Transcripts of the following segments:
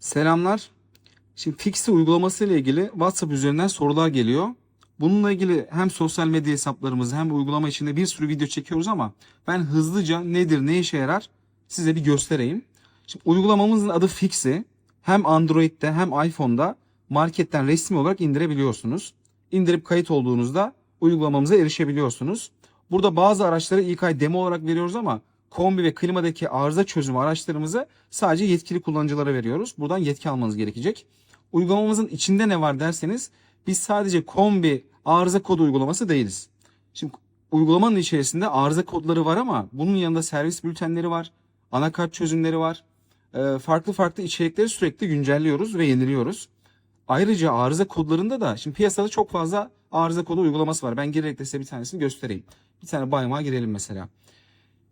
Selamlar. Şimdi Fixi uygulaması ile ilgili WhatsApp üzerinden sorular geliyor. Bununla ilgili hem sosyal medya hesaplarımızı hem uygulama içinde bir sürü video çekiyoruz ama ben hızlıca nedir, ne işe yarar size bir göstereyim. Şimdi uygulamamızın adı Fixi. Hem Android'de hem iPhone'da marketten resmi olarak indirebiliyorsunuz. İndirip kayıt olduğunuzda uygulamamıza erişebiliyorsunuz. Burada bazı araçları ilk ay demo olarak veriyoruz ama kombi ve klimadaki arıza çözümü araçlarımızı sadece yetkili kullanıcılara veriyoruz. Buradan yetki almanız gerekecek. Uygulamamızın içinde ne var derseniz biz sadece kombi arıza kodu uygulaması değiliz. Şimdi uygulamanın içerisinde arıza kodları var ama bunun yanında servis bültenleri var, anakart çözümleri var. Ee, farklı farklı içerikleri sürekli güncelliyoruz ve yeniliyoruz. Ayrıca arıza kodlarında da şimdi piyasada çok fazla arıza kodu uygulaması var. Ben girerek de size bir tanesini göstereyim. Bir tane baymağa girelim mesela.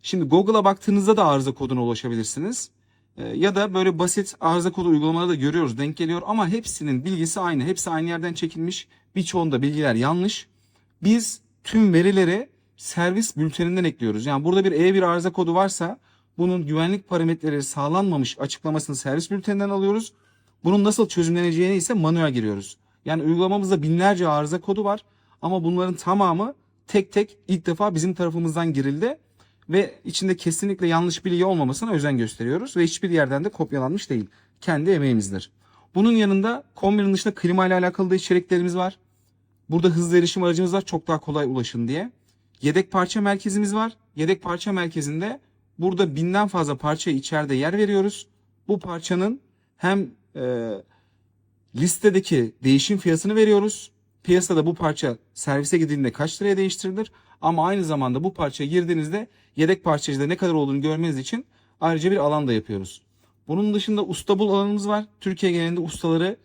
Şimdi Google'a baktığınızda da arıza koduna ulaşabilirsiniz. Ee, Ya da böyle basit arıza kodu uygulamaları da görüyoruz, denk geliyor ama hepsinin bilgisi aynı. Hepsi aynı yerden çekilmiş. Birçoğunda bilgiler yanlış. Biz tüm verileri servis bülteninden ekliyoruz. Yani burada bir E1 arıza kodu varsa bunun güvenlik parametreleri sağlanmamış açıklamasını servis bülteninden alıyoruz. Bunun nasıl çözümleneceğine ise manuel giriyoruz. Yani uygulamamızda binlerce arıza kodu var ama bunların tamamı tek tek ilk defa bizim tarafımızdan girildi ve içinde kesinlikle yanlış bilgi olmamasına özen gösteriyoruz ve hiçbir yerden de kopyalanmış değil. Kendi emeğimizdir. Bunun yanında kombinin dışında klima ile alakalı da içeriklerimiz var. Burada hızlı erişim aracımız var çok daha kolay ulaşın diye. Yedek parça merkezimiz var. Yedek parça merkezinde burada binden fazla parçaya içeride yer veriyoruz. Bu parçanın hem e, listedeki değişim fiyatını veriyoruz. Piyasada bu parça servise gidildiğinde kaç liraya değiştirilir? Ama aynı zamanda bu parçaya girdiğinizde yedek parçacıda ne kadar olduğunu görmeniz için ayrıca bir alan da yapıyoruz. Bunun dışında usta bul alanımız var. Türkiye genelinde ustaları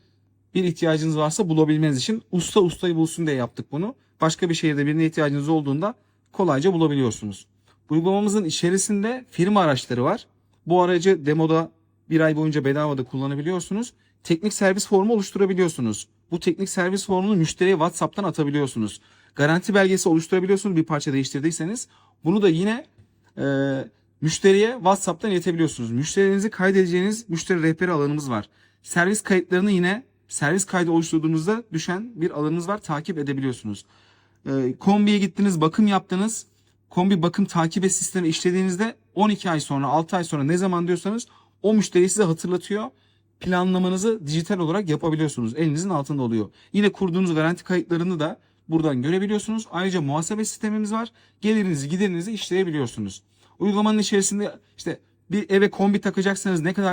bir ihtiyacınız varsa bulabilmeniz için usta ustayı bulsun diye yaptık bunu. Başka bir şehirde birine ihtiyacınız olduğunda kolayca bulabiliyorsunuz. Uygulamamızın içerisinde firma araçları var. Bu aracı demoda bir ay boyunca bedavada kullanabiliyorsunuz. Teknik servis formu oluşturabiliyorsunuz. Bu teknik servis formunu müşteriye WhatsApp'tan atabiliyorsunuz. Garanti belgesi oluşturabiliyorsunuz bir parça değiştirdiyseniz. Bunu da yine e, müşteriye WhatsApp'tan iletebiliyorsunuz. Müşterinizi kaydedeceğiniz müşteri rehberi alanımız var. Servis kayıtlarını yine servis kaydı oluşturduğunuzda düşen bir alanınız var. Takip edebiliyorsunuz. E, kombiye gittiniz, bakım yaptınız. Kombi bakım takibe sistemi işlediğinizde 12 ay sonra, 6 ay sonra ne zaman diyorsanız o müşteri size hatırlatıyor. Planlamanızı dijital olarak yapabiliyorsunuz. Elinizin altında oluyor. Yine kurduğunuz garanti kayıtlarını da buradan görebiliyorsunuz. Ayrıca muhasebe sistemimiz var. Gelirinizi, giderinizi işleyebiliyorsunuz. Uygulamanın içerisinde işte bir eve kombi takacaksanız ne kadar